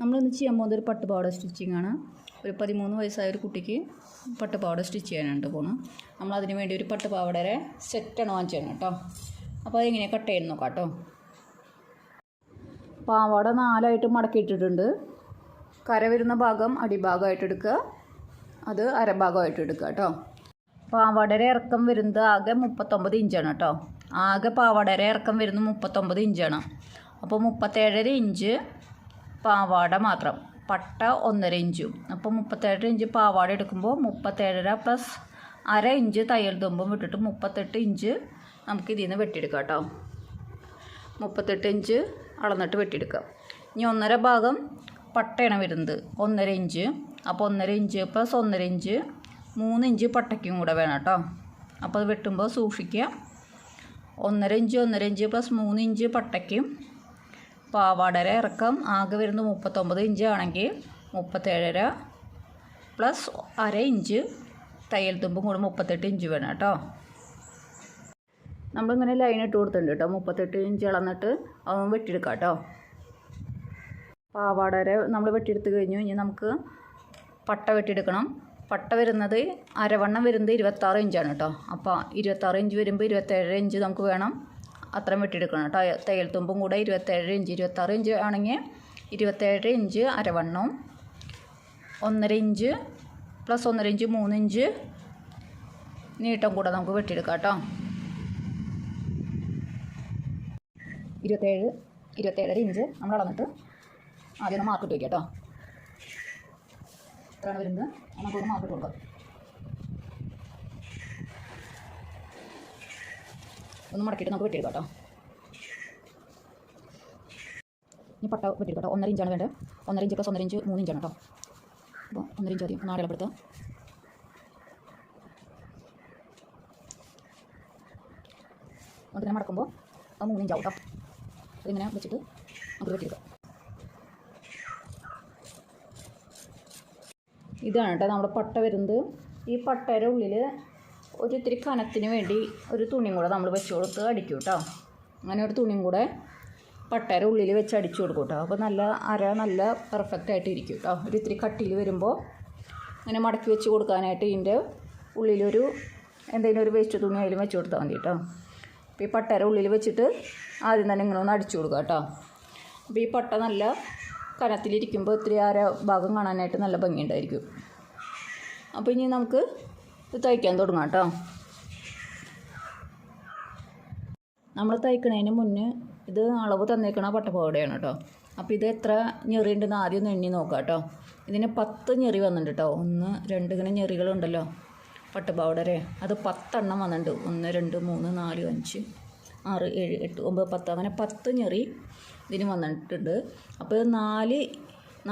നമ്മളിന്ന് ചെയ്യാൻ പോകുന്നത് ഒരു പട്ടുപാവാട സ്റ്റിച്ചിങ് ആണ്. ഒരു പതിമൂന്ന് വയസ്സായ ഒരു കുട്ടിക്ക് പട്ടുപാവാട സ്റ്റിച്ച് ചെയ്യാനായിട്ട് പോണു. നമ്മൾ അതിന് വേണ്ടി ഒരു പട്ടുപാവാടയുടെ സെറ്റാണ് വാങ്ങിച്ചത് കേട്ടോ. അപ്പോൾ അതെങ്ങനെയാണ് കട്ട് ചെയ്യുന്ന നോക്കാം കേട്ടോ പാവാട നാലായിട്ട് മടക്കിയിട്ടിട്ടുണ്ട്. കര വരുന്ന ഭാഗം അടിഭാഗമായിട്ട് എടുക്കുക. അത് അരഭാഗമായിട്ട് എടുക്കുക കേട്ടോ. പാവാടയുടെ ഇറക്കം വരുന്നത് ആകെ മുപ്പത്തൊമ്പത് ഇഞ്ചാണ് കേട്ടോ. ആകെ പാവാടയുടെ ഇറക്കം വരുന്നത് മുപ്പത്തൊമ്പത് ഇഞ്ചാണ്. അപ്പോൾ മുപ്പത്തേഴര ഇഞ്ച് പാവാട മാത്രം. പട്ട ഒന്നര ഇഞ്ചും. അപ്പോൾ മുപ്പത്തേഴര ഇഞ്ച് പാവാട എടുക്കുമ്പോൾ മുപ്പത്തേഴര പ്ലസ് അര ഇഞ്ച് തയ്യൽ തുമ്പും വിട്ടിട്ട് മുപ്പത്തെട്ട് ഇഞ്ച് നമുക്ക് ഇതിൽ നിന്ന് വെട്ടിയെടുക്കാം കേട്ടോ. മുപ്പത്തെട്ട് ഇഞ്ച് അളന്നിട്ട് വെട്ടിയെടുക്കാം. ഇനി ഒന്നര ഭാഗം പട്ടയാണ് വരുന്നത്. ഒന്നര ഇഞ്ച്. അപ്പോൾ ഒന്നര ഇഞ്ച് പ്ലസ് ഒന്നര ഇഞ്ച്. മൂന്ന് ഇഞ്ച് പട്ടയ്ക്കും കൂടെ വേണം കേട്ടോ. അപ്പോൾ അത് വെട്ടുമ്പോൾ സൂക്ഷിക്കുക ഒന്നര ഇഞ്ച് ഒന്നര ഇഞ്ച് പ്ലസ് മൂന്ന് ഇഞ്ച് പട്ടയ്ക്കും പാവാടര ഇറക്കം ആകെ വരുന്നത് മുപ്പത്തൊമ്പത് ഇഞ്ച് ആണെങ്കിൽ മുപ്പത്തേഴര പ്ലസ് അര ഇഞ്ച് തയ്യൽ തുമ്പും കൂടെ മുപ്പത്തെട്ട് ഇഞ്ച് വേണം കേട്ടോ. നമ്മളിങ്ങനെ ലൈൻ ഇട്ട് കൊടുത്തിട്ടുണ്ട് കേട്ടോ. മുപ്പത്തെട്ട് ഇഞ്ച് ഇളന്നിട്ട് അതൊന്ന് വെട്ടിയെടുക്കാം കേട്ടോ. പാവാടര നമ്മൾ വെട്ടിയെടുത്ത് കഴിഞ്ഞു. ഇനി നമുക്ക് പട്ട വെട്ടിയെടുക്കണം. പട്ട വരുന്നത് അരവണ്ണം വരുന്നത് ഇരുപത്താറ് ഇഞ്ചാണ് കേട്ടോ. അപ്പോൾ ഇരുപത്താറ് ഇഞ്ച് വരുമ്പോൾ ഇരുപത്തേഴര ഇഞ്ച് നമുക്ക് വേണം. അത്രയും വെട്ടിയെടുക്കണം കേട്ടോ. തയ്യൽ തുമ്പും കൂടെ ഇരുപത്തേഴ് ഇഞ്ച് ഇരുപത്താറ് ഇഞ്ച് ആണെങ്കിൽ ഇരുപത്തേഴ് ഇഞ്ച് അരവണ്ണവും ഒന്നര ഇഞ്ച് പ്ലസ് ഒന്നര ഇഞ്ച് മൂന്ന് ഇഞ്ച് നീട്ടം കൂടെ നമുക്ക് വെട്ടിയെടുക്കാം കേട്ടോ. ഇരുപത്തേഴ് ഇരുപത്തേഴര ഇഞ്ച് നമ്മൾ അളന്നിട്ട് ആദ്യം ഒന്ന് മാർക്കിട്ട് വയ്ക്കാം കേട്ടോ. ഇത്രയാണ് വരുന്നത്. നമുക്കൊന്ന് മാർക്കിട്ട് കൊടുക്കാം. ഒന്ന് മടക്കിയിട്ട് നമുക്ക് വെട്ടിയെടുക്കാം കേട്ടോ. ഇനി പട്ട വെട്ടിയെടുക്കാം കേട്ടോ. ഒന്നര ഇഞ്ചാണ് വേണ്ടത്. ഒന്നര ഇഞ്ച് പ്ലസ് ഒന്നര ഇഞ്ച് മൂന്ന് ഇഞ്ചാണ് കേട്ടോ. അപ്പോൾ ഒന്നര ഇഞ്ച് ആദ്യം എന്നിട്ട് ഇങ്ങനെ മടക്കുമ്പോൾ അത് മൂന്ന് ഇഞ്ചാവും കേട്ടോ. അതിങ്ങനെ വെച്ചിട്ട് നമുക്ക് വെട്ടിയെടുക്കാം. ഇതാണ് കേട്ടോ നമ്മുടെ പട്ട വരുന്നത്. ഈ പട്ടയുടെ ഉള്ളിൽ ഒരു ഇത്തിരി കനത്തിന് വേണ്ടി ഒരു തുണിയും കൂടെ നമ്മൾ വെച്ച് കൊടുത്ത് അടിക്കും കേട്ടോ. അങ്ങനെ ഒരു തുണിയും കൂടെ പട്ടയുടെ ഉള്ളിൽ വെച്ച് അടിച്ചു കൊടുക്കും കേട്ടോ. അപ്പോൾ നല്ല അര നല്ല പെർഫെക്റ്റ് ആയിട്ട് ഇരിക്കും കേട്ടോ. ഒരു ഇത്തിരി കട്ടിയിൽ വരുമ്പോൾ അങ്ങനെ മടക്കി വെച്ച് കൊടുക്കാനായിട്ട് ഇതിന്റെ ഉള്ളിലൊരു എന്തെങ്കിലും ഒരു വേസ്റ്റ് തുണി അതിലും വെച്ച് കൊടുത്താൽ മതി കേട്ടോ. അപ്പോൾ ഈ പട്ടയുടെ ഉള്ളിൽ വെച്ചിട്ട് ആദ്യം തന്നെ ഇങ്ങനെ ഒന്ന് അടിച്ചു കൊടുക്കുക കേട്ടോ. അപ്പോൾ ഈ പട്ട നല്ല കനത്തിലിരിക്കുമ്പോൾ ഇത്തിരി അര ഭാഗം കാണാനായിട്ട് നല്ല ഭംഗിയുണ്ടായിരിക്കും. അപ്പോൾ ഇനി നമുക്ക് ഇത് തയ്ക്കാൻ തുടങ്ങാം കേട്ടോ. നമ്മൾ തയ്ക്കണതിന് മുന്നേ ഇത് അളവ് തന്നേക്കണ പട്ടപ്പാവടയാണ് കേട്ടോ. അപ്പോൾ ഇത് എത്ര ഞെറി ഉണ്ടെന്ന് ആദ്യം ഒന്ന് എണ്ണി നോക്കാം കേട്ടോ. ഇതിന് പത്ത് ഞെറി വന്നിട്ടുണ്ട് കേട്ടോ. ഒന്ന് രണ്ട് ഇങ്ങനെ ഞെറികളുണ്ടല്ലോ പട്ടുപാവടരെ അത് പത്തെണ്ണം വന്നിട്ടുണ്ട്. ഒന്ന് രണ്ട് മൂന്ന് നാല് അഞ്ച് ആറ് ഏഴ് എട്ട് ഒമ്പത് പത്ത് അങ്ങനെ പത്ത് ഞെറി ഇതിന് വന്നിട്ടുണ്ട്. അപ്പോൾ നാല്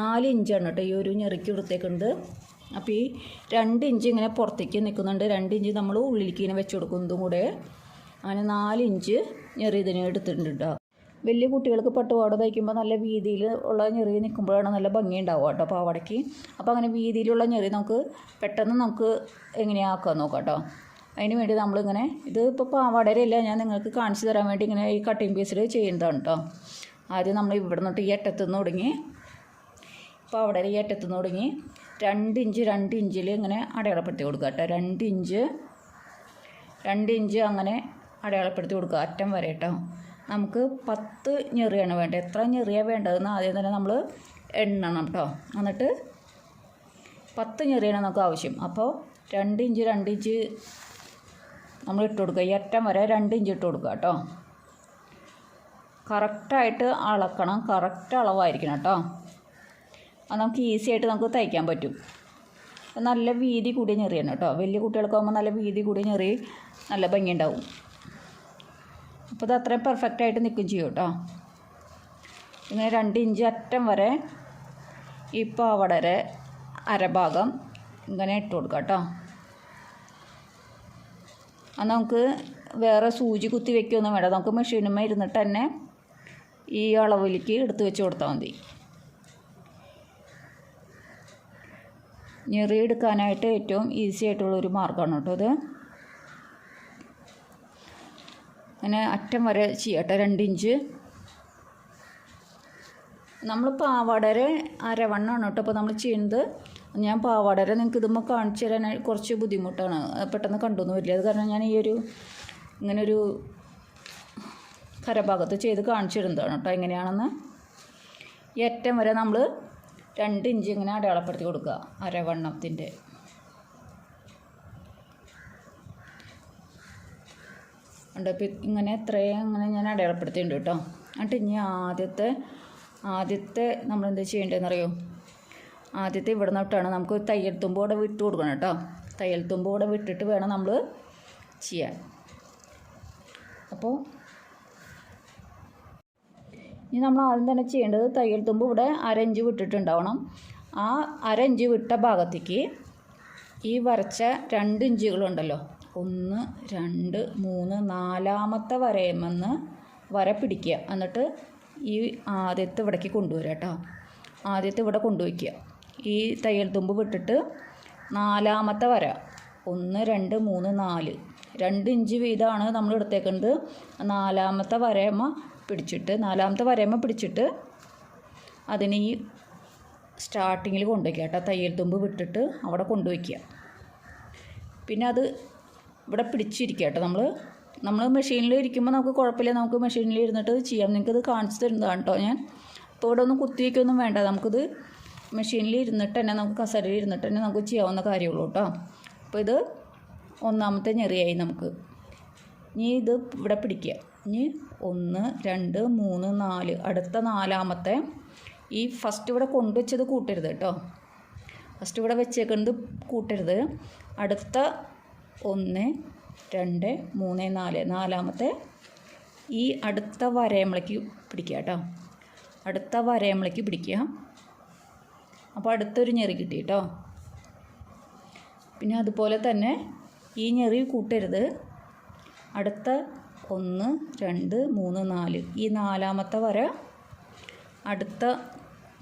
നാല് ഇഞ്ചാണ് കേട്ടോ ഈ ഒരു ഞെറിക്ക് കൊടുത്തേക്കുന്നത് അപ്പോൾ ഈ രണ്ട് ഇഞ്ച് ഇങ്ങനെ പുറത്തേക്ക് നിൽക്കുന്നുണ്ട് രണ്ട് ഇഞ്ച് നമ്മൾ ഉള്ളിലേക്ക് ഇങ്ങനെ വെച്ച് കൊടുക്കുന്നതും കൂടെ. അങ്ങനെ നാല് ഇഞ്ച് ഞെറി ഇതിന് എടുത്തിട്ടുണ്ട് കേട്ടോ വലിയ കുട്ടികൾക്ക് പട്ടുപാട തയ്ക്കുമ്പോൾ നല്ല വീതിയിൽ ഉള്ള ഞെറി നിൽക്കുമ്പോഴാണ് നല്ല ഭംഗി ഉണ്ടാവുക കേട്ടോ പാവാടയ്ക്ക് അപ്പോൾ അങ്ങനെ വീതിയിലുള്ള ഞെറി നമുക്ക് പെട്ടെന്ന് നമുക്ക് എങ്ങനെയാക്കാൻ നോക്കാം കേട്ടോ അതിന് വേണ്ടി നമ്മളിങ്ങനെ ഇത് ഇപ്പോൾ പാവാടയിലല്ല ഞാൻ നിങ്ങൾക്ക് കാണിച്ചു തരാൻ വേണ്ടി ഇങ്ങനെ ഈ കട്ടിങ് പീസിൽ ചെയ്യുന്നതാണ് കേട്ടോ ആദ്യം നമ്മൾ ഇവിടെ നിന്നിട്ട് ഈ അറ്റത്തുനിന്ന് തുടങ്ങി പാവാടയിൽ ഈ അറ്റത്തുനിന്ന് തുടങ്ങി രണ്ട് ഇഞ്ച് രണ്ട് ഇഞ്ചിൽ ഇങ്ങനെ അടയാളപ്പെടുത്തി കൊടുക്കുക കേട്ടോ. രണ്ട് ഇഞ്ച് രണ്ട് ഇഞ്ച് അങ്ങനെ അടയാളപ്പെടുത്തി കൊടുക്കുക അറ്റം വരെ കേട്ടോ. നമുക്ക് പത്ത് ഞെറിയാണ് വേണ്ടത്. എത്ര ഞെറിയാണ് വേണ്ടതെന്ന് ആദ്യം തന്നെ നമ്മൾ എണ്ണണം കേട്ടോ. എന്നിട്ട് പത്ത് ഞെറിയാണ് നമുക്ക് ആവശ്യം. അപ്പോൾ രണ്ട് ഇഞ്ച് രണ്ട് ഇഞ്ച് നമ്മൾ ഇട്ട് കൊടുക്കുക. ഈ അറ്റം വരെ രണ്ട് ഇഞ്ച് ഇട്ട് കൊടുക്കുക കേട്ടോ. കറക്റ്റായിട്ട് അളക്കണം. കറക്റ്റ് അളവായിരിക്കണം കേട്ടോ. അത് നമുക്ക് ഈസി ആയിട്ട് നമുക്ക് തയ്ക്കാൻ പറ്റും. നല്ല വീതി കൂടിയ ഞെറിയാണ് കേട്ടോ. വലിയ കുട്ടികൾക്കാകുമ്പോൾ നല്ല വീതി കൂടിയ ഞെറി നല്ല ഭംഗിയുണ്ടാവും. അപ്പോൾ ഇത് അത്രയും പെർഫെക്റ്റ് ആയിട്ട് നിൽക്കും ചെയ്യും കേട്ടോ. ഇങ്ങനെ രണ്ട് ഇഞ്ച് അറ്റം വരെ ഈ പാവടരെ അരഭാഗം ഇങ്ങനെ ഇട്ട് കൊടുക്കാം കേട്ടോ. അത് നമുക്ക് വേറെ സൂചി കുത്തി വെക്കുകയൊന്നും വേണ്ട. നമുക്ക് മെഷീനുമേ ഇരുന്നിട്ട് തന്നെ ഈ അളവിലേക്ക് എടുത്ത് വെച്ച് കൊടുത്താൽ മതി. ഞെറി എടുക്കാനായിട്ട് ഏറ്റവും ഈസി ആയിട്ടുള്ള ഒരു മാർഗമാണ് കേട്ടോ ഇത്. അങ്ങനെ അറ്റം വരെ ചെയ്യട്ടെ രണ്ട് ഇഞ്ച്. നമ്മൾ പാവാടരെ അരവണ്ണമാണ് കേട്ടോ അപ്പോൾ നമ്മൾ ചെയ്യുന്നത്. ഞാൻ പാവാടരെ നിങ്ങൾക്ക് ഇതുമ്പോൾ കാണിച്ചു തരാൻ കുറച്ച് ബുദ്ധിമുട്ടാണ്. പെട്ടെന്ന് കണ്ടൊന്നും വരില്ല. അത് കാരണം ഞാൻ ഈ ഒരു ഇങ്ങനൊരു കരഭാഗത്ത് ചെയ്ത് കാണിച്ചു തരുന്നതാണ് കേട്ടോ എങ്ങനെയാണെന്ന്. ഈ അറ്റം വരെ നമ്മൾ രണ്ട് ഇഞ്ച് ഇങ്ങനെ അടയാളപ്പെടുത്തി കൊടുക്കുക അരവണ്ണത്തിന്റെ ഉണ്ട് അപ്പം ഇങ്ങനെ ഇത്രയും ഇങ്ങനെ ഞാൻ അടയാളപ്പെടുത്തിയിട്ടുണ്ട് കേട്ടോ. എന്നിട്ട് ഇനി ആദ്യത്തെ ആദ്യത്തെ നമ്മൾ എന്താ ചെയ്യേണ്ടതെന്ന് അറിയോ ആദ്യത്തെ ഇവിടെ നിന്നിട്ടാണ് നമുക്ക് തയ്യൽ തുമ്പ് കൂടെ വിട്ട് കൊടുക്കണം കേട്ടോ. തയ്യൽ തുമ്പ് കൂടെ വിട്ടിട്ട് വേണം നമ്മൾ ചെയ്യാൻ. അപ്പോൾ ഇനി നമ്മൾ ആദ്യം തന്നെ ചെയ്യേണ്ടത് തയ്യൽ തുമ്പ് ഇവിടെ അരഞ്ച് വിട്ടിട്ടുണ്ടാവണം. ആ അരഞ്ച് വിട്ട ഭാഗത്തേക്ക് ഈ വരച്ച രണ്ട് ഇഞ്ചുകളുണ്ടല്ലോ ഒന്ന് രണ്ട് മൂന്ന് നാലാമത്തെ വരയുമെന്ന് വര പിടിക്കുക. എന്നിട്ട് ഈ ആദ്യത്തെ ഇവിടേക്ക് കൊണ്ടുവരിക കേട്ടോ. ആദ്യത്തെ ഇവിടെ കൊണ്ടുവയ്ക്കുക. ഈ തയ്യൽ തുമ്പ് വിട്ടിട്ട് നാലാമത്തെ വര. ഒന്ന് രണ്ട് മൂന്ന് നാല്. രണ്ട് ഇഞ്ച് വീതമാണ് നമ്മൾ എടുത്തേക്കുന്നത്. നാലാമത്തെ വരയമ്മ പിടിച്ചിട്ട് നാലാമത്തെ വരയമ്മ പിടിച്ചിട്ട് അതിനെ ഈ സ്റ്റാർട്ടിങ്ങിൽ കൊണ്ടുവയ്ക്കുക കേട്ടോ. തയ്യൽ തുമ്പ് വിട്ടിട്ട് അവിടെ കൊണ്ടുവയ്ക്കുക. പിന്നെ അത് ഇവിടെ പിടിച്ചിരിക്കുക കേട്ടോ നമ്മൾ നമ്മൾ മെഷീനിൽ ഇരിക്കുമ്പോൾ നമുക്ക് കുഴപ്പമില്ല. നമുക്ക് മെഷീനിൽ ഇരുന്നിട്ട് ചെയ്യാം. നിങ്ങൾക്കത് കാണിച്ചു തരുന്നതാണ് കേട്ടോ ഞാൻ. അപ്പോൾ ഇവിടെ ഒന്നും കുത്തി വയ്ക്കൊന്നും വേണ്ട. നമുക്കിത് മെഷീനിൽ ഇരുന്നിട്ട് തന്നെ നമുക്ക് കസരയിൽ ഇരുന്നിട്ട് തന്നെ നമുക്ക് ചെയ്യാവുന്ന കാര്യമുള്ളൂ കേട്ടോ. അപ്പോൾ ഇത് ഒന്നാമത്തെ ഞെറിയായി നമുക്ക്. ഇനി ഇത് ഇവിടെ പിടിക്കുക. ഇനി ഒന്ന് രണ്ട് മൂന്ന് നാല്. അടുത്ത നാലാമത്തെ ഈ ഫസ്റ്റ് ഇവിടെ കൊണ്ടുവച്ചത് കൂട്ടരുത് കേട്ടോ ഫസ്റ്റ് ഇവിടെ വെച്ചേക്കുന്നത് കൂട്ടരുത്. അടുത്ത ഒന്ന് രണ്ട് മൂന്ന് നാല്. നാലാമത്തെ ഈ അടുത്ത വരയമ്മളേക്ക് പിടിക്കുക കേട്ടോ അടുത്ത വരയമ്മളേക്ക് പിടിക്കുക. അപ്പോൾ അടുത്തൊരു ഞെറി കിട്ടി കേട്ടോ പിന്നെ അതുപോലെ തന്നെ ഈ ഞെറി കൂട്ടരുത്. അടുത്ത ഒന്ന് രണ്ട് മൂന്ന് നാല്. ഈ നാലാമത്തെ വര അടുത്ത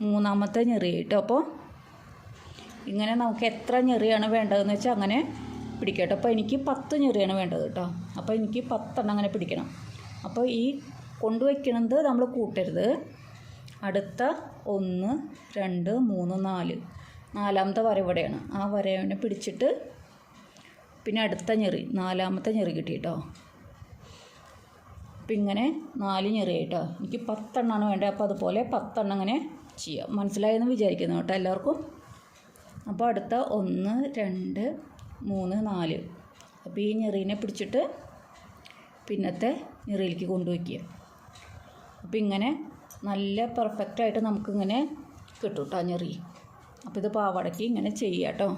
മൂന്നാമത്തെ ഞെറി കേട്ടോ അപ്പോൾ ഇങ്ങനെ നമുക്ക് എത്ര ഞെറിയാണ് വേണ്ടതെന്ന് വെച്ചാൽ അങ്ങനെ പിടിക്കട്ടെ. അപ്പോൾ എനിക്ക് പത്ത് ഞെറിയാണ് വേണ്ടത് കേട്ടോ. അപ്പോൾ എനിക്ക് പത്തെണ്ണം അങ്ങനെ പിടിക്കണം. അപ്പോൾ ഈ കൊണ്ടുവയ്ക്കണത് നമ്മൾ കൂട്ടരുത്. അടുത്ത ഒന്ന് രണ്ട് മൂന്ന് നാല്. നാലാമത്തെ വര ഇവിടെയാണ്. ആ വരവിനെ പിടിച്ചിട്ട് പിന്നെ അടുത്ത ഞെറി നാലാമത്തെ ഞെറി കിട്ടി കേട്ടോ അപ്പം ഇങ്ങനെ നാല് ഞെറി കേട്ടോ എനിക്ക് പത്തെണ്ണമാണ് വേണ്ടത്. അപ്പോൾ അതുപോലെ പത്തെണ്ണം ഇങ്ങനെ ചെയ്യാം. മനസ്സിലായെന്ന് വിചാരിക്കുന്നു കേട്ടോ എല്ലാവർക്കും. അപ്പോൾ അടുത്ത ഒന്ന് രണ്ട് മൂന്ന് നാല്. അപ്പോൾ ഈ ഞെറീനെ പിടിച്ചിട്ട് പിന്നത്തെ ഞെറിയിലേക്ക് കൊണ്ടുവയ്ക്കുക. അപ്പോൾ ഇങ്ങനെ നല്ല പെർഫെക്റ്റായിട്ട് നമുക്കിങ്ങനെ കിട്ടും കേട്ടോ ഞെറി. അപ്പോൾ ഇത് പാവാടയ്ക്ക് ഇങ്ങനെ ചെയ്യാം കേട്ടോ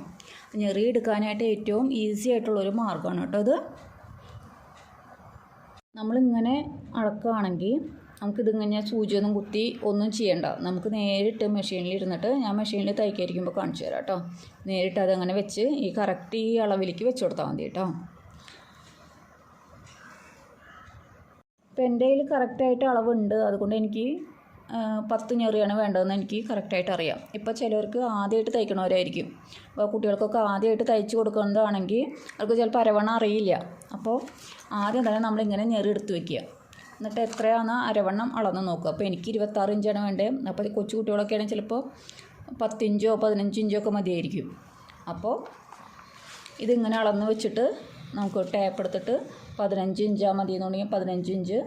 ഞെറി എടുക്കാനായിട്ട് ഏറ്റവും ഈസി ആയിട്ടുള്ളൊരു മാർഗമാണ് കേട്ടോ ഇത്. നമ്മളിങ്ങനെ അളക്കുകയാണെങ്കിൽ നമുക്കിതിങ്ങനെ സൂചിയൊന്നും കുത്തി ഒന്നും ചെയ്യണ്ട. നമുക്ക് നേരിട്ട് മെഷീനിൽ ഇരുന്നിട്ട് ഞാൻ മെഷീനിൽ തയ്ക്കായിരിക്കുമ്പോൾ കാണിച്ചു തരാം കേട്ടോ നേരിട്ട് അതങ്ങനെ വെച്ച് ഈ കറക്റ്റ് ഈ അളവിലേക്ക് വെച്ച് കൊടുത്താൽ മതി കേട്ടോ ഇപ്പം എന്റെ കയ്യിൽ കറക്റ്റായിട്ട് അളവുണ്ട്. അതുകൊണ്ട് എനിക്ക് പത്ത് ഞെറിയാണ് വേണ്ടതെന്ന് എനിക്ക് കറക്റ്റായിട്ട് അറിയാം ഇപ്പോൾ ചിലർക്ക് ആദ്യമായിട്ട് തയ്ക്കണവരായിരിക്കും. അപ്പോൾ കുട്ടികൾക്കൊക്കെ ആദ്യമായിട്ട് തയ്ച്ച് കൊടുക്കുന്നതാണെങ്കിൽ അവർക്ക് ചിലപ്പോൾ അരവണ അറിയില്ല. അപ്പോൾ ആദ്യം തന്നെ നമ്മളിങ്ങനെ ഞെറി എടുത്ത് വെക്കുക. എന്നിട്ട് എത്രയാണ് അരവണ്ണം അളന്ന് നോക്കുക. അപ്പോൾ എനിക്ക് ഇരുപത്താറ് ഇഞ്ചാണ് വേണ്ടത്. അപ്പോൾ കൊച്ചു കുട്ടികളൊക്കെ ആണെങ്കിൽ ചിലപ്പോൾ പത്തിഞ്ചോ പതിനഞ്ചിഞ്ചോ ഒക്കെ മതിയായിരിക്കും. അപ്പോൾ ഇതിങ്ങനെ അളന്ന് വെച്ചിട്ട് നമുക്ക് ടേപ്പ് എടുത്തിട്ട് പതിനഞ്ച് ഇഞ്ചാ മതി എന്നുണ്ടെങ്കിൽ പതിനഞ്ച് ഇഞ്ച്.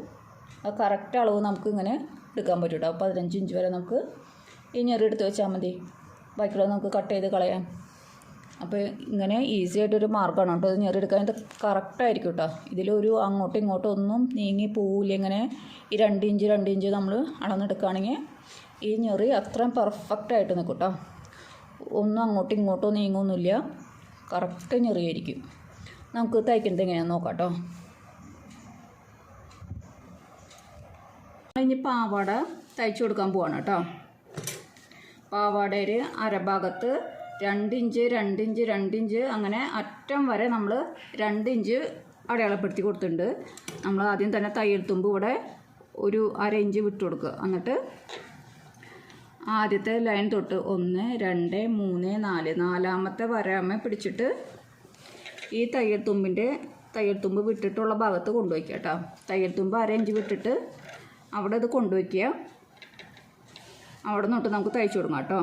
കറക്റ്റ് അളവ് നമുക്ക് ഇങ്ങനെ എടുക്കാൻ പറ്റും കേട്ടോ പതിനഞ്ച് ഇഞ്ച് വരെ നമുക്ക് ഈ ഞെറി എടുത്ത് വെച്ചാൽ മതി. ബാക്കിയുള്ളത് നമുക്ക് കട്ട് ചെയ്ത് കളയാം. അപ്പോൾ ഇങ്ങനെ ഈസി ആയിട്ടൊരു മാർഗമാണ് കേട്ടോ. ഇത് ഞെറി എടുക്കാൻ ഇത് കറക്റ്റായിരിക്കും കേട്ടോ. ഇതിലൊരു അങ്ങോട്ടും ഇങ്ങോട്ടും ഒന്നും നീങ്ങി പോവില്ല ഇങ്ങനെ ഈ രണ്ട് ഇഞ്ച് രണ്ട് ഇഞ്ച് നമ്മൾ അളന്നെടുക്കുകയാണെങ്കിൽ ഈ ഞെറി അത്രയും പെർഫെക്റ്റായിട്ട് നിൽക്കും കേട്ടോ. ഒന്നും അങ്ങോട്ടും ഇങ്ങോട്ടും നീങ്ങുന്നില്ല. കറക്റ്റ് ഞെറിയായിരിക്കും നമുക്ക് തയ്ക്കുന്നത് എങ്ങനെയാണെന്ന് നോക്കാം കേട്ടോ. ഇനി പാവാട തയ്ച്ചു കൊടുക്കാൻ പോവാണ് കേട്ടോ. പാവാടയിൽ അരഭാഗത്ത് രണ്ടിഞ്ച് രണ്ടിഞ്ച് രണ്ടിഞ്ച് അങ്ങനെ അറ്റം വരെ നമ്മൾ രണ്ടിഞ്ച് അടയാളപ്പെടുത്തി കൊടുത്തിട്ടുണ്ട്. നമ്മൾ ആദ്യം തന്നെ തയ്യൽ തുമ്പ് ഇവിടെ ഒരു അര ഇഞ്ച് വിട്ടു കൊടുക്കുക. എന്നിട്ട് ആദ്യത്തെ ലൈൻ തൊട്ട് ഒന്ന് രണ്ട് മൂന്ന് നാല്. നാലാമത്തെ വരാമ പിടിച്ചിട്ട് ഈ തയ്യൽ തുമ്പിന്റെ തയ്യൽ തുമ്പ് വിട്ടിട്ടുള്ള ഭാഗത്ത് കൊണ്ടുപോയിക്കാം കേട്ടോ തയ്യൽ തുമ്പ് അര ഇഞ്ച് വിട്ടിട്ട് അവിടെ ഇത് കൊണ്ടുവയ്ക്കുക. അവിടെ നിന്നിട്ട് നമുക്ക് തയ്ച്ചു കൊടുക്കാം കേട്ടോ.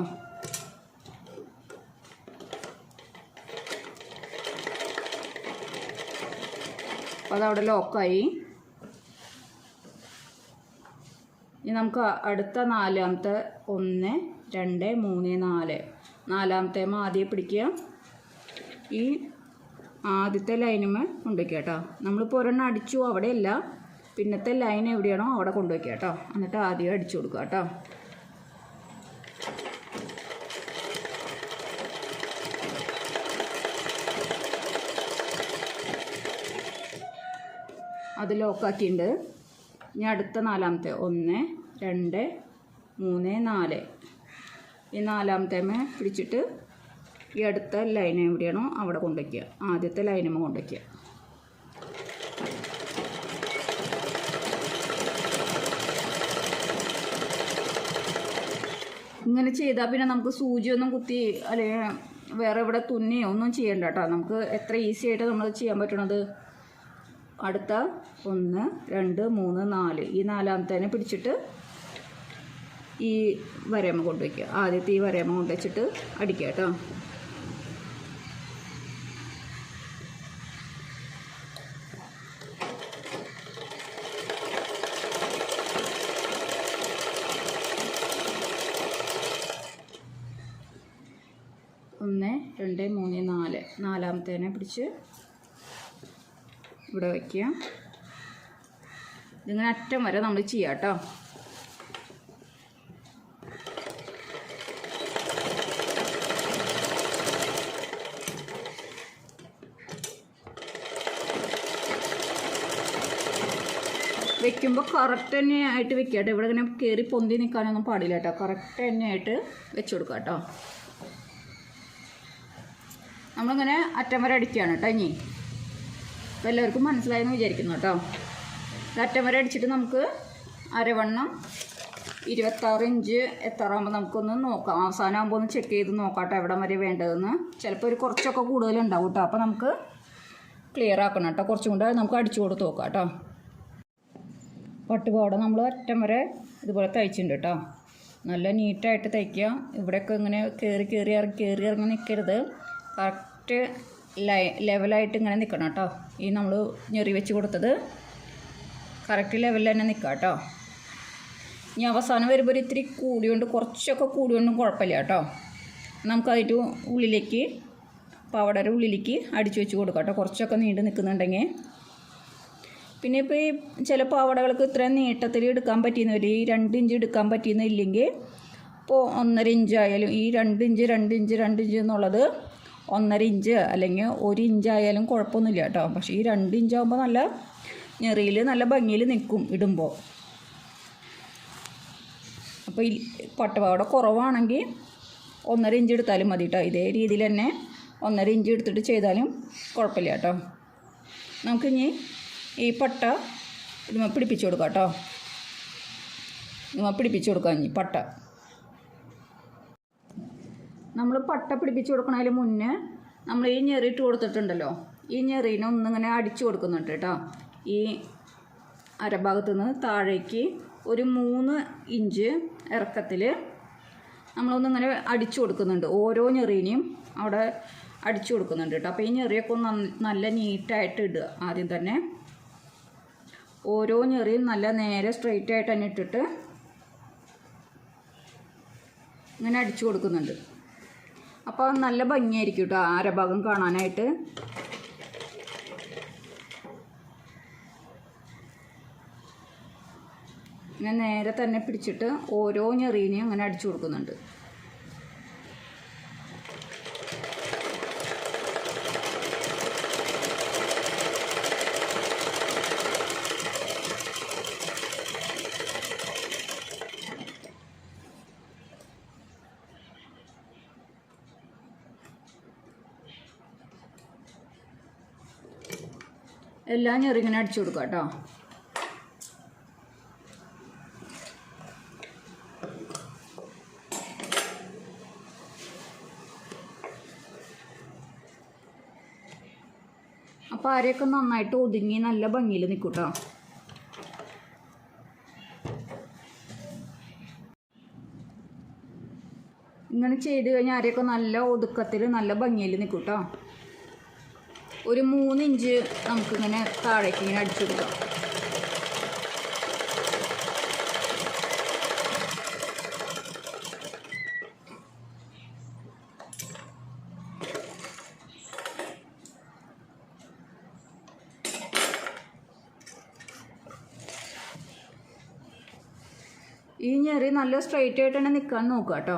അപ്പോൾ അതവിടെ ലോക്കായി. ഇനി നമുക്ക് അടുത്ത നാലാമത്തെ ഒന്ന് രണ്ട് മൂന്ന് നാല്. നാലാമത്തെ ആദ്യം പിടിക്കുക. ഈ ആദ്യത്തെ ലൈനുമേ കൊണ്ടുവയ്ക്കുക കേട്ടോ. നമ്മളിപ്പോൾ ഒരെണ്ണം അടിച്ചു അവിടെയല്ല. പിന്നത്തെ ലൈൻ എവിടെയാണോ അവിടെ കൊണ്ടുവയ്ക്കുക കേട്ടോ. എന്നിട്ട് ആദ്യം അടിച്ചു കൊടുക്കുക കേട്ടോ. അത് ലോക്കാക്കിയിട്ടുണ്ട് ഇനി അടുത്ത നാലാമത്തെ ഒന്ന് രണ്ട് മൂന്ന് നാല്. ഈ നാലാമത്തേമേ പിടിച്ചിട്ട് ഈ അടുത്ത ലൈൻ എവിടെയാണോ അവിടെ കൊണ്ടുവയ്ക്കുക. ആദ്യത്തെ ലൈനുമ കൊണ്ടുവയ്ക്കുക. ഇങ്ങനെ ചെയ്താൽ പിന്നെ നമുക്ക് സൂചിയൊന്നും കുത്തി അല്ലെങ്കിൽ വേറെ ഇവിടെ തുന്നിയോ ഒന്നും ചെയ്യണ്ട കേട്ടോ നമുക്ക് എത്ര ഈസി ആയിട്ട് നമ്മൾ ചെയ്യാൻ പറ്റണത്? അടുത്ത ഒന്ന് രണ്ട് മൂന്ന് നാല്. ഈ നാലാമത്തേനെ പിടിച്ചിട്ട് ഈ വരയമ്മ കൊണ്ടുവയ്ക്കുക. ആദ്യത്തെ ഈ വരയമ്മ കൊണ്ടുവച്ചിട്ട് അടിക്കുക കേട്ടോ ഒന്ന് രണ്ട് മൂന്ന് നാല്. നാലാമത്തേനെ പിടിച്ച് ഇവിടെ വയ്ക്കുക. ഇതിങ്ങനെ അറ്റം വരെ നമ്മൾ ചെയ്യാം കേട്ടോ. വെക്കുമ്പോൾ കറക്റ്റ് തന്നെ ആയിട്ട് വെക്കുക കേട്ടോ. ഇവിടെ ഇങ്ങനെ കയറി പൊന്തി നിൽക്കാനൊന്നും പാടില്ല കേട്ടോ. കറക്റ്റ് തന്നെ ആയിട്ട് വെച്ച് കൊടുക്കുക കേട്ടോ. നമ്മളിങ്ങനെ അറ്റം വരെ അടിക്കുകയാണ് കേട്ടോ ഇനി. അപ്പോൾ എല്ലാവർക്കും മനസ്സിലായെന്ന് വിചാരിക്കുന്നു കേട്ടോ. അറ്റം വരെ അടിച്ചിട്ട് നമുക്ക് അരവണ്ണം ഇരുപത്താറ് ഇഞ്ച് എത്താറാകുമ്പോൾ നമുക്കൊന്ന് നോക്കാം. അവസാനമാകുമ്പോൾ ഒന്ന് ചെക്ക് ചെയ്ത് നോക്കാം കേട്ടോ എവിടം വരെ വേണ്ടതെന്ന്. ചിലപ്പോൾ ഒരു കുറച്ചൊക്കെ കൂടുതലുണ്ടാവും കേട്ടോ. അപ്പോൾ നമുക്ക് ക്ലിയർ ആക്കണം കേട്ടോ. കുറച്ചും കൂടെ നമുക്ക് അടിച്ചു കൊടുത്ത് നോക്കാം കേട്ടോ. പട്ടുപോട നമ്മൾ അറ്റം വരെ ഇതുപോലെ തയ്ച്ചിട്ടുണ്ട് കേട്ടോ. നല്ല നീറ്റായിട്ട് തയ്ക്കുക ഇവിടെയൊക്കെ ഇങ്ങനെ കയറി കയറി ഇറങ്ങി കയറി ഇറങ്ങി നിൽക്കരുത് കറക്റ്റ് ലൈ ലെവലായിട്ട് ഇങ്ങനെ നിൽക്കണം കേട്ടോ. ഈ നമ്മൾ ഞെറി വെച്ച് കൊടുത്തത് കറക്റ്റ് ലെവലിൽ തന്നെ നിൽക്കുക കേട്ടോ. ഇനി അവസാനം വരുമ്പോൾ ഒരു ഇത്തിരി കൂടിയോണ്ട് കുറച്ചൊക്കെ കൂടിയുണ്ടും കുഴപ്പമില്ല കേട്ടോ. നമുക്കതിന്റെ ഉള്ളിലേക്ക് പാവടയുടെ ഉള്ളിലേക്ക് അടിച്ചു വെച്ച് കൊടുക്കാം കേട്ടോ. കുറച്ചൊക്കെ നീണ്ടു നിൽക്കുന്നുണ്ടെങ്കിൽ പിന്നെ ഇപ്പോൾ ഈ ചില പാവടകൾക്ക് ഇത്രയും നീട്ടത്തിൽ എടുക്കാൻ പറ്റിയെന്നവർ ഈ രണ്ട് ഇഞ്ച് എടുക്കാൻ പറ്റിയെന്നില്ലെങ്കിൽ ഇപ്പോൾ ഒന്നര ഇഞ്ച് ആയാലും ഈ രണ്ട് ഇഞ്ച് രണ്ട് ഇഞ്ച് രണ്ട് ഇഞ്ച് എന്നുള്ളത് ഒന്നര ഇഞ്ച് അല്ലെങ്കിൽ ഒരു ഇഞ്ച് ആയാലും കുഴപ്പമൊന്നുമില്ല കേട്ടോ. പക്ഷേ ഈ രണ്ട് ഇഞ്ച് ആകുമ്പോൾ നല്ല ഞെറിയിൽ നല്ല ഭംഗിയിൽ നിൽക്കും ഇടുമ്പോൾ അപ്പോൾ ഈ പട്ടപാവട കുറവാണെങ്കിൽ ഒന്നര ഇഞ്ച് എടുത്താലും മതി കേട്ടോ. ഇതേ രീതിയിൽ തന്നെ ഒന്നര ഇഞ്ച് എടുത്തിട്ട് ചെയ്താലും കുഴപ്പമില്ല കേട്ടോ. നമുക്കിനി ഈ പട്ട ഇതുമ്മ പിടിപ്പിച്ചു കൊടുക്കാം കേട്ടോ. ഇതുമ്മ പിടിപ്പിച്ചു കൊടുക്കാം ഇനി പട്ട. നമ്മൾ പട്ട പിടിപ്പിച്ച് കൊടുക്കണതിന് മുന്നേ നമ്മൾ ഈ ഞെറി ഇട്ട് കൊടുത്തിട്ടുണ്ടല്ലോ. ഈ ഞെറീനെ ഒന്നിങ്ങനെ അടിച്ചു കൊടുക്കുന്നുണ്ട് കേട്ടോ. ഈ അരഭാഗത്തു നിന്ന് താഴേക്ക് ഒരു മൂന്ന് ഇഞ്ച് ഇറക്കത്തിൽ നമ്മളൊന്നിങ്ങനെ അടിച്ചു കൊടുക്കുന്നുണ്ട്. ഓരോ ഞെറീനെയും അവിടെ അടിച്ചു കൊടുക്കുന്നുണ്ട് കേട്ടോ. അപ്പോൾ ഈ ഞെറിയൊക്കെ ഒന്ന് നല്ല നീറ്റായിട്ട് ഇടുക ആദ്യം തന്നെ. ഓരോ ഞെറിയും നല്ല നേരെ സ്ട്രെയിറ്റ് ആയിട്ട് തന്നെ ഇട്ടിട്ട് ഇങ്ങനെ അടിച്ചു കൊടുക്കുന്നുണ്ട്. അപ്പോൾ നല്ല ഭംഗിയായിരിക്കും കേട്ടോ അരഭാഗം കാണാനായിട്ട്. ഇങ്ങനെ നേരെ തന്നെ പിടിച്ചിട്ട് ഓരോ ഞെറീനെയും അങ്ങനെ അടിച്ചു കൊടുക്കുന്നുണ്ട്. എല്ലാ ഞെറിങ്ങനെ അടിച്ചു കൊടുക്കുക കേട്ടോ. അപ്പോൾ അരയൊക്കെ നന്നായിട്ട് ഒതുങ്ങി നല്ല ഭംഗിയിൽ നിൽക്കും ഇങ്ങനെ ചെയ്ത് കഴിഞ്ഞാൽ അരയൊക്കെ നല്ല ഒതുക്കത്തിൽ നല്ല ഭംഗിയിൽ നിൽക്കും ഒരു മൂന്ന് ഇഞ്ച് നമുക്കിങ്ങനെ താഴേക്ക് ഇങ്ങനെ അടിച്ചെടുക്കാം ഈ ഞെറി നല്ല സ്ട്രൈറ്റ് ആയിട്ട് തന്നെ നിൽക്കാൻ നോക്കുക കേട്ടോ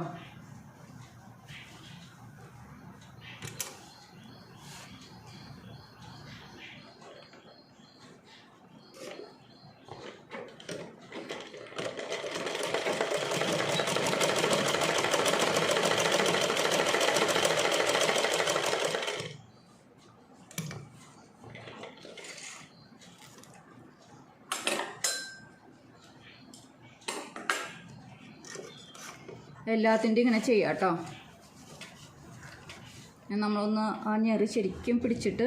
എല്ലാത്തിന്റെയും ഇങ്ങനെ ചെയ്യാം കേട്ടോ. നമ്മളൊന്ന് ആ ഞെറി ശരിക്കും പിടിച്ചിട്ട്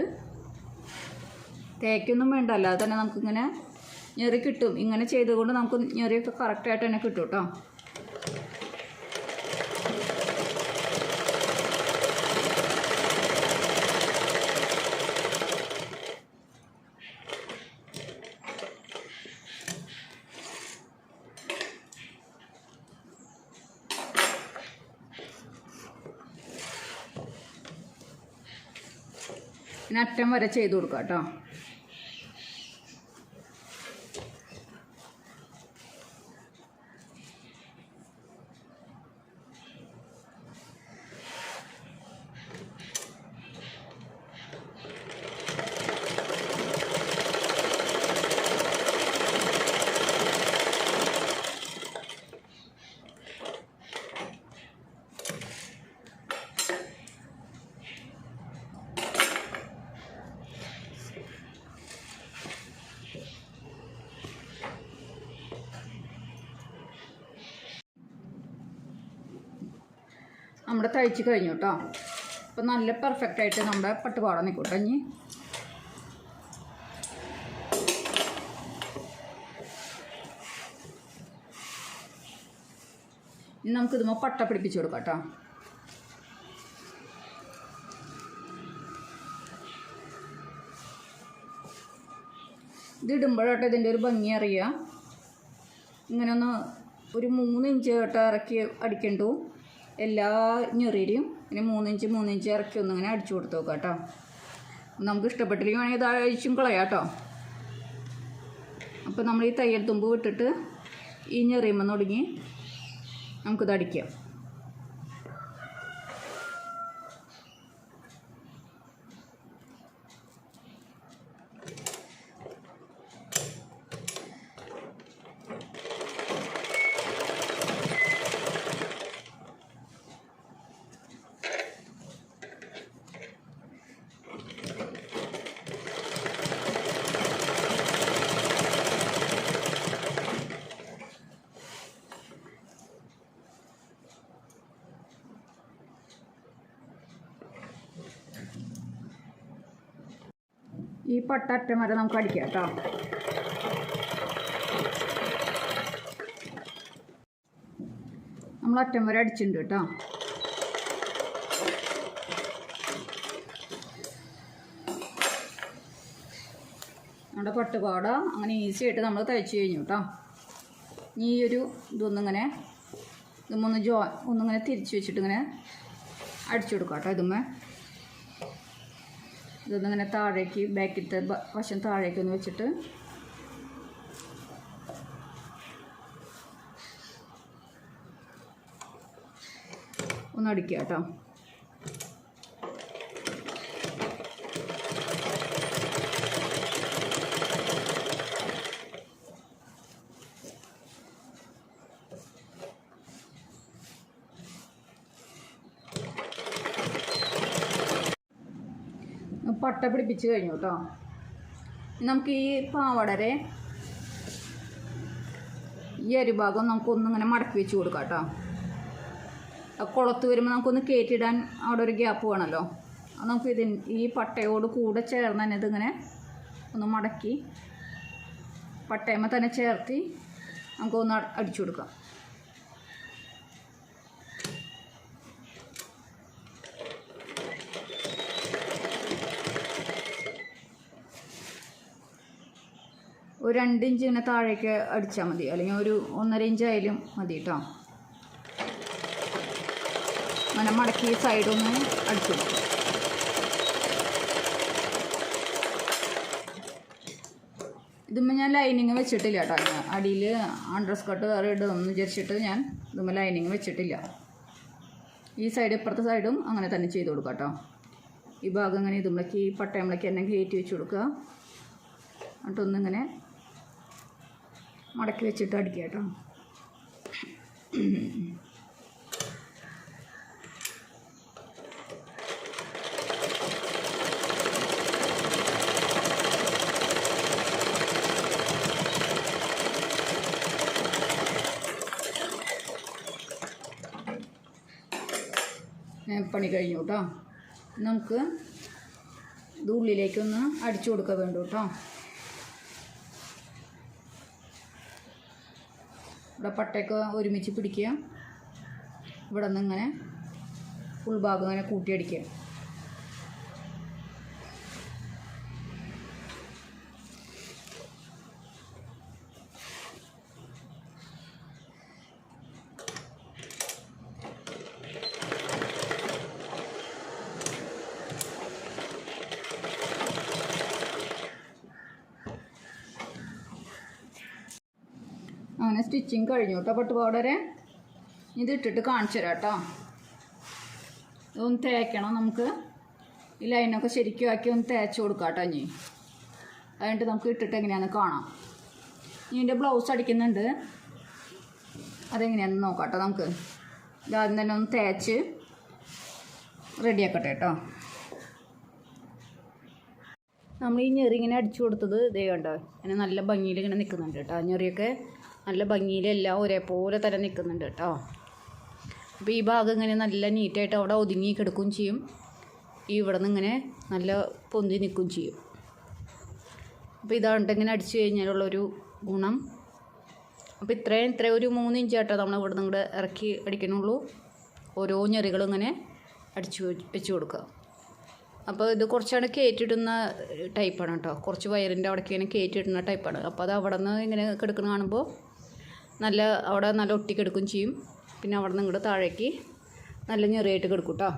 തേക്കൊന്നും വേണ്ട അല്ലാതെ തന്നെ നമുക്കിങ്ങനെ ഞെറി കിട്ടും. ഇങ്ങനെ ചെയ്തുകൊണ്ട് നമുക്ക് ഞെറിയൊക്കെ കറക്റ്റായിട്ട് തന്നെ കിട്ടും കേട്ടോ. പിന്നെ അറ്റം വരെ ചെയ്ത് കൊടുക്കാം കേട്ടോ നമ്മുടെ തയ്ച്ച് കഴിഞ്ഞു കേട്ടോ അപ്പം നല്ല പെർഫെക്റ്റ് ആയിട്ട് നമ്മുടെ പട്ടുപാട നിൽക്കട്ടെ ഇനി. ഇനി നമുക്കിതുമ്പോൾ പട്ട പിടിപ്പിച്ച് കൊടുക്കാം കേട്ടോ ഇത് ഇടുമ്പോഴാട്ടോ ഇതിന്റെ ഒരു ഭംഗി അറിയുക ഇങ്ങനെ ഒന്ന് ഒരു മൂന്ന് ഇഞ്ച് തൊട്ട് ഇറക്കി അടിക്കണ്ടു. എല്ലാ ഞെറിയിലും ഇങ്ങനെ മൂന്നിഞ്ച് മൂന്നിഞ്ച് ഇറക്കി ഒന്നിങ്ങനെ അടിച്ചു കൊടുത്ത് നോക്കാം കേട്ടോ. നമുക്ക് ഇഷ്ടപ്പെട്ടില്ലെങ്കിൽ വേണമെങ്കിൽ ഇത് അഴിച്ചും കളയാം കേട്ടോ. അപ്പോൾ നമ്മൾ ഈ തയ്യൽ തുമ്പ് വിട്ടിട്ട് ഈ ഞെറിയുമ്പോൾ തുടങ്ങി നമുക്കിത് അടിക്കാം. ഈ പട്ട അറ്റം വരെ നമുക്ക് അടിക്കാം കേട്ടോ. നമ്മൾ അറ്റം വരെ അടിച്ചിട്ടുണ്ട് കേട്ടോ. നമ്മുടെ പട്ടുപാട അങ്ങനെ ഈസി ആയിട്ട് നമ്മൾ തയ്ച്ച് കഴിഞ്ഞു കേട്ടോ. ഈ ഒരു ഇതൊന്നിങ്ങനെ ഇതൊന്ന് ജോ ഒന്നിങ്ങനെ തിരിച്ച് വെച്ചിട്ട് ഇങ്ങനെ അടിച്ചു കൊടുക്കാം കേട്ടോ ഇതുമ്മേ. ഇതൊന്നിങ്ങനെ താഴേക്ക് ബാക്കിലത്തെ വശം താഴേക്ക് ഒന്ന് വെച്ചിട്ട്. ഒന്ന് അടിക്കുക കേട്ടോ. പട്ട പിടിപ്പിച്ച് കഴിഞ്ഞു കേട്ടോ നമുക്ക് ഈ പാവടരെ ഈ അരിഭാഗം നമുക്കൊന്നിങ്ങനെ മടക്കി വെച്ച് കൊടുക്കാം കേട്ടോ കുളത്ത് വരുമ്പോൾ നമുക്കൊന്ന് കയറ്റിയിടാൻ അവിടെ ഒരു ഗ്യാപ്പ് വേണമല്ലോ നമുക്ക് ഇതിന് ഈ പട്ടയോട് കൂടെ ചേർന്ന് തന്നെ ഇതിങ്ങനെ ഒന്ന് മടക്കി പട്ടയമ്മ തന്നെ ചേർത്തി നമുക്കൊന്ന് അടിച്ചു കൊടുക്കാം. ഒരു രണ്ട് ഇഞ്ച് ഇങ്ങനെ താഴേക്ക് അടിച്ചാൽ മതി. അല്ലെങ്കിൽ ഒരു ഒന്നര ഇഞ്ച് ആയാലും മതി കേട്ടോ അങ്ങനെ മടക്കി സൈഡൊന്ന് അടിച്ചു ഇതുമ്പോൾ ഞാൻ ലൈനിങ് വെച്ചിട്ടില്ല കേട്ടോ അടിയിൽ അണ്ടർ സ്കർട്ട് വേറെ ഇടുമെന്ന് വിചാരിച്ചിട്ട് ഞാൻ ഇതുമ്പോൾ ലൈനിങ് വെച്ചിട്ടില്ല. ഈ സൈഡ് ഇപ്പുറത്തെ സൈഡും അങ്ങനെ തന്നെ ചെയ്ത് കൊടുക്കുക കേട്ടോ ഈ ഭാഗം ഇങ്ങനെ ഇതുമ്പളേക്ക് ഈ പട്ടയമ്പളേക്ക് തന്നെ കയറ്റി വെച്ച് കൊടുക്കുക. എന്നിട്ടൊന്നിങ്ങനെ മടക്കി വെച്ചിട്ട് അടിക്കുക കേട്ടോ. പണി കഴിഞ്ഞു കേട്ടോ. നമുക്ക് ഇത് ഉള്ളിലേക്കൊന്ന് അടിച്ചു കൊടുക്കുക വേണ്ടു കേട്ടോ. ഇവിടെ പട്ടയൊക്കെ ഒരുമിച്ച് പിടിക്കുക. ഇവിടെ നിന്ന് ഇങ്ങനെ ഉൾഭാഗം ഇങ്ങനെ കൂട്ടിയടിക്കുക അങ്ങനെ സ്റ്റിച്ചിങ് കഴിഞ്ഞു കേട്ടോ പൗഡർ ഇത് ഇട്ടിട്ട് കാണിച്ചു തരാം കേട്ടോ. ഇതൊന്ന് തേക്കണം നമുക്ക്. ഈ ലൈനൊക്കെ ശരിക്കും ആക്കി ഒന്ന് തേച്ച് കൊടുക്കാം കേട്ടോ ഇനി. അതുകൊണ്ട് നമുക്ക് ഇട്ടിട്ട് എങ്ങനെയാണെന്ന് കാണാം. ഇനി എന്റെ ബ്ലൗസ് അടിക്കുന്നുണ്ട്. അതെങ്ങനെയാണെന്ന് നോക്കാം കേട്ടോ നമുക്ക്. ഇതാദ്യം തന്നെ ഒന്ന് തേച്ച് റെഡിയാക്കട്ടെ കേട്ടോ. നമ്മൾ ഈ ഞെറിങ്ങനെ അടിച്ചു കൊടുത്തത് ഇതേ കണ്ടോ? ഇങ്ങനെ നല്ല ഭംഗിയിൽ ഇങ്ങനെ നിൽക്കുന്നുണ്ട് കേട്ടോ ഞെറിയൊക്കെ നല്ല ഭംഗിയിലെല്ലാം ഒരേപോലെ തന്നെ നിൽക്കുന്നുണ്ട് കേട്ടോ. അപ്പോൾ ഈ ഭാഗം ഇങ്ങനെ നല്ല നീറ്റായിട്ട് അവിടെ ഒതുങ്ങി കിടക്കുകയും ചെയ്യും. ഈ ഇവിടെ നിന്ന് ഇങ്ങനെ നല്ല പൊന്തി നിൽക്കുകയും ചെയ്യും. അപ്പോൾ ഇതാണ്ട് ഇങ്ങനെ അടിച്ചു കഴിഞ്ഞാലുള്ളൊരു ഗുണം. അപ്പോൾ ഇത്രയും ഇത്ര ഒരു മൂന്ന് ഇഞ്ച് കേട്ടോ നമ്മൾ ഇവിടെ നിന്ന് ഇറക്കി അടിക്കണുള്ളൂ. ഓരോ ഞെറികളും ഇങ്ങനെ അടിച്ചു വെച്ച് കൊടുക്കുക. അപ്പോൾ ഇത് കുറച്ചാണ് കയറ്റിടുന്ന ടൈപ്പാണ് കേട്ടോ. കുറച്ച് വയറിന്റെ അവിടേക്ക് ഇങ്ങനെ കയറ്റിടുന്ന ടൈപ്പാണ്. അപ്പോൾ അത് അവിടെ നിന്ന് ഇങ്ങനെ കിടക്കുന്ന കാണുമ്പോൾ നല്ല അവിടെ നല്ല ഒട്ടി കിടക്കും ചെയ്യും. പിന്നെ അവിടെ നിന്ന് ഇങ്ങോട്ട് താഴേക്ക് നല്ല ഞെറിയായിട്ട് കിടക്കും കേട്ടോ.